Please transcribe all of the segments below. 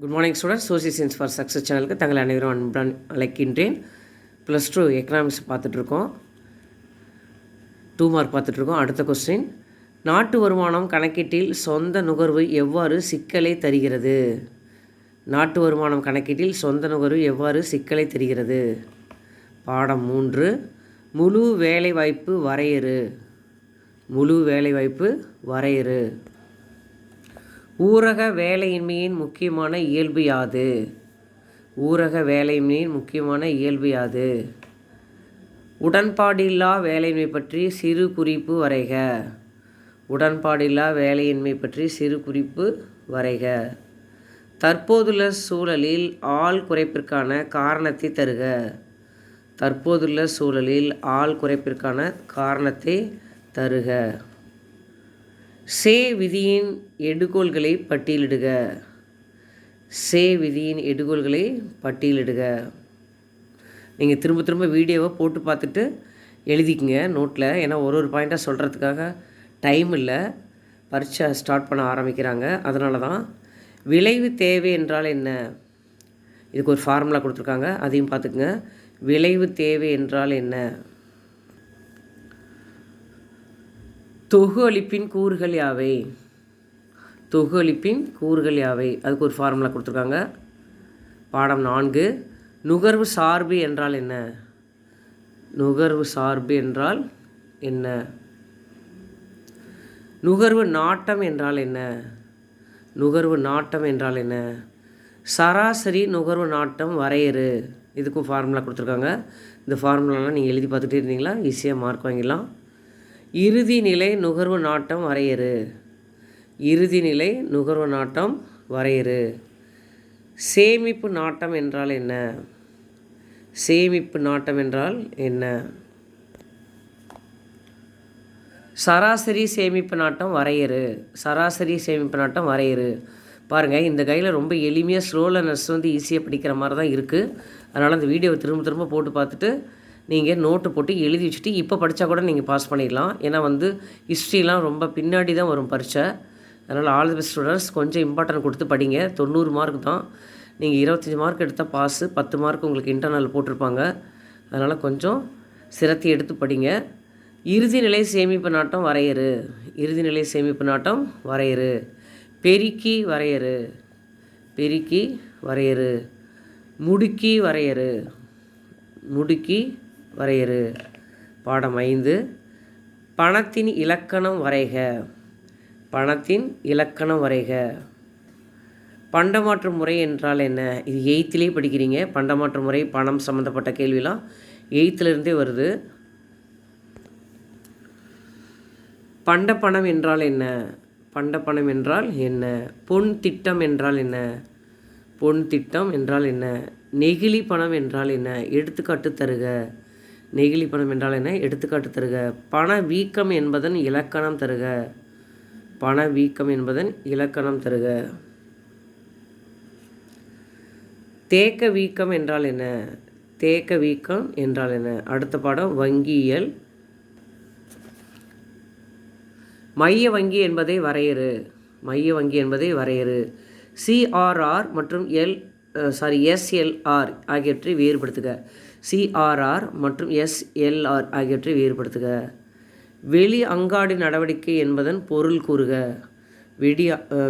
Good morning student social science for success சேனலுக்கு தங்கள் அனைவரும் அன்புடன் அழைக்கின்றேன். ப்ளஸ் டூ எக்கனாமிக்ஸ் பார்த்துட்ருக்கோம் டூ மார்க் பார்த்துட்ருக்கோம் அடுத்த கொஸ்டின் நாட்டு வருமானம் கணக்கீட்டில் சொந்த நுகர்வு எவ்வாறு சிக்கலை தருகிறது? நாட்டு வருமானம் கணக்கீட்டில் சொந்த நுகர்வு எவ்வாறு சிக்கலை தருகிறது? பாடம் மூன்று முழு வேலைவாய்ப்பு வரையறு. முழு வேலைவாய்ப்பு வரையறு. ஊரக வேலையின்மையின் முக்கியமான இயல்பு யாது? ஊரக வேலையின்மையின் முக்கியமான இயல்பு யாது? உடன்பாடில்லா வேலையின்மை பற்றி சிறு குறிப்பு வரைக. உடன்பாடில்லா வேலையின்மை பற்றி சிறு குறிப்பு வரைக. தற்போதுள்ள சூழலில் ஆள் குறைப்பிற்கான காரணத்தை தருக. தற்போதுள்ள சூழலில் ஆள் குறைப்பிற்கான காரணத்தை தருக. சே விதியின் எடுகோள்களை பட்டியலிடுக. சே விதியின் எடுகோள்களை பட்டியலிடுக. நீங்கள் திரும்ப திரும்ப வீடியோவை போட்டு பார்த்துட்டு எழுதிக்கங்க நோட்டில் ஏன்னா ஒரு ஒரு பாயிண்ட்டாக சொல்கிறதுக்காக டைம் இல்லை. பரீட்சை ஸ்டார்ட் பண்ண ஆரம்பிக்கிறாங்க. அதனால தான் விளைவு தேவை என்றால் என்ன? இதுக்கு ஒரு ஃபார்முலா கொடுத்துருக்காங்க. அதையும் பார்த்துக்குங்க. விளைவு தேவை என்றால் என்ன? தொகு அளிப்பின் கூறுகள் யாவை? தொகு அளிப்பின் கூறுகள் யாவை? அதுக்கு ஒரு ஃபார்முலா கொடுத்துருக்காங்க. பாடம் நான்கு. நுகர்வு சார்பு என்றால் என்ன? நுகர்வு சார்பு என்றால் என்ன? நுகர்வு நாட்டம் என்றால் என்ன? நுகர்வு நாட்டம் என்றால் என்ன? சராசரி நுகர்வு நாட்டம் வரையறு. இதுக்கும் ஃபார்முலா கொடுத்துருக்காங்க. இந்த ஃபார்முலாலாம் நீங்கள் எழுதி பார்த்துட்டே இருந்தீங்களா? ஈஸியாக மார்க் வாங்கிடலாம். இறுதி நிலை நுகர்வு நாட்டம் வரையறு. இறுதி நிலை நுகர்வு நாட்டம் வரையறு. சேமிப்பு நாட்டம் என்றால் என்ன? சேமிப்பு நாட்டம் என்றால் என்ன? சராசரி சேமிப்பு நாட்டம் வரையறு. சராசரி சேமிப்பு நாட்டம் வரையறு. பாருங்கள் இந்த கையில் ரொம்ப எளிமையாக ஸ்லோ லேர்னர்ஸ் வந்து ஈஸியாக படிக்கிற மாதிரி தான் இருக்குது அதனால் அந்த வீடியோவை திரும்ப திரும்ப போட்டு பார்த்துட்டு நீங்கள் நோட்டு போட்டு எழுதி வச்சுட்டு இப்போ படித்தா கூட நீங்கள் பாஸ் பண்ணிடலாம். ஏன்னா வந்து ஹிஸ்ட்ரிலாம் ரொம்ப பின்னாடி தான் வரும் பரீட்சை. அதனால் ஆல் தி பெஸ்ட் ஸ்டூடெண்ட்ஸ் கொஞ்சம் இம்பார்ட்டன்ட் கொடுத்து படிங்க. தொண்ணூறு மார்க் தான். நீங்கள் இருபத்தஞ்சி மார்க் எடுத்தால் பாஸு பத்து மார்க் உங்களுக்கு இன்டர்னல் போட்டிருப்பாங்க. அதனால் கொஞ்சம் சிரத்தி எடுத்து படிங்க. இறுதி நிலை சேமிப்பு நாட்டம் வரையறு. இறுதி நிலை சேமிப்பு நாட்டம் வரையறு. பெருக்கி வரையறு. பெருக்கி வரையறு. முடுக்கி வரையறு. முடுக்கி வரையறு. பாடம் ஐந்து. பணத்தின் இலக்கணம் வரைக. பணத்தின் இலக்கணம் வரைக. பண்டமாற்று முறை என்றால் என்ன? இது எயித்துலேயே படிக்கிறீங்க. பண்டமாற்று முறை பணம் சம்மந்தப்பட்ட கேள்விலாம் எயித்துலேருந்தே வருது. பண்ட பணம் என்றால் என்ன? பண்ட பணம் என்றால் என்ன? பொன் திட்டம் என்றால் என்ன? பொன் திட்டம் என்றால் என்ன? நெகிழி பணம் என்றால் என்ன? எடுத்துக்காட்டு தருக. நெகிழி பணம் என்றால் என்ன? எடுத்துக்காட்டு தருக. பண வீக்கம் என்பதன் இலக்கணம் தருக. பண வீக்கம் என்பதன் இலக்கணம் தருக. தேக்க வீக்கம் என்றால் என்ன? தேக்க வீக்கம் என்றால் என்ன? அடுத்த பாடம் வங்கியியல். மைய வங்கி என்பதை வரையறு. மைய வங்கி என்பதை வரையறு. சிஆர்ஆர் மற்றும் எல் சாரி எஸ்எல்ஆர் ஆகியவற்றை வேறுபடுத்துக. சிஆர்ஆர் மற்றும் எஸ்எல்ஆர் ஆகியவற்றை வேறுபடுத்துக. வெளி அங்காடி நடவடிக்கை என்பதன் பொருள் கூறுக. வெடி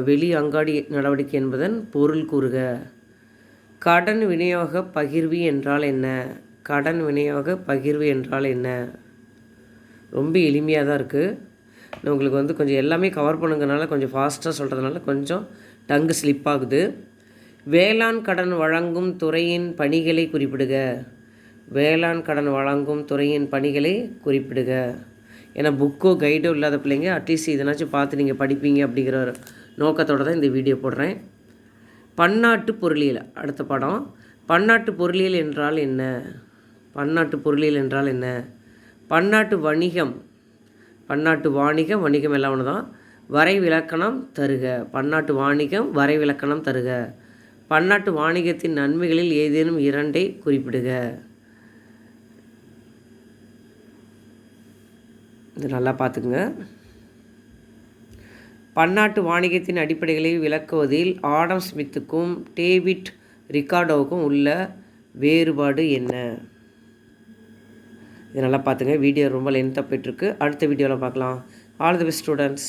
வெளி அங்காடி நடவடிக்கை என்பதன் பொருள் கூறுக. கடன் விநியோக பகிர்வு என்றால் என்ன? கடன் விநியோக பகிர்வு என்றால் என்ன? ரொம்ப எளிமையாக தான் இருக்குது உங்களுக்கு வந்து கொஞ்சம் எல்லாமே கவர் பண்ணுங்கனால கொஞ்சம் ஃபாஸ்ட்டாக சொல்கிறதுனால கொஞ்சம் டங்கு ஸ்லிப் ஆகுது. வேளாண் கடன் வழங்கும் துறையின் பணிகளை குறிப்பிடுக. வேளாண் கடன் வழங்கும் துறையின் பணிகளை குறிப்பிடுக. ஏன்னா புக்கோ கைடோ இல்லாத பிள்ளைங்க அட்லீஸ்ட் இதனாச்சும் பார்த்து நீங்கள் படிப்பீங்க அப்படிங்கிற ஒரு நோக்கத்தோடு தான் இந்த வீடியோ போடுறேன். பன்னாட்டு பொருளியல் அடுத்த படம். பன்னாட்டு பொருளியல் என்றால் என்ன? பன்னாட்டு பொருளியல் என்றால் என்ன? பன்னாட்டு வணிகம். பன்னாட்டு வாணிகம் வணிகம் எல்லாம் ஒன்று தான். வரைவிலக்கணம் தருக. பன்னாட்டு வாணிகம் வரைவிலக்கணம் தருக. பன்னாட்டு வாணிகத்தின் நன்மைகளில் ஏதேனும் இரண்டை குறிப்பிடுக. இது நல்லா பார்த்துக்குங்க. பன்னாட்டு வாணிகத்தின் அடிப்படைகளை விளக்குவதில் ஆடம் ஸ்மித்துக்கும் டேவிட் ரிகார்டோவுக்கும் உள்ள வேறுபாடு என்ன? இது நல்லா பார்த்துங்க. வீடியோ ரொம்ப லென்த்தாக போயிட்டுருக்கு. அடுத்த வீடியோவில் பார்க்கலாம். All the best students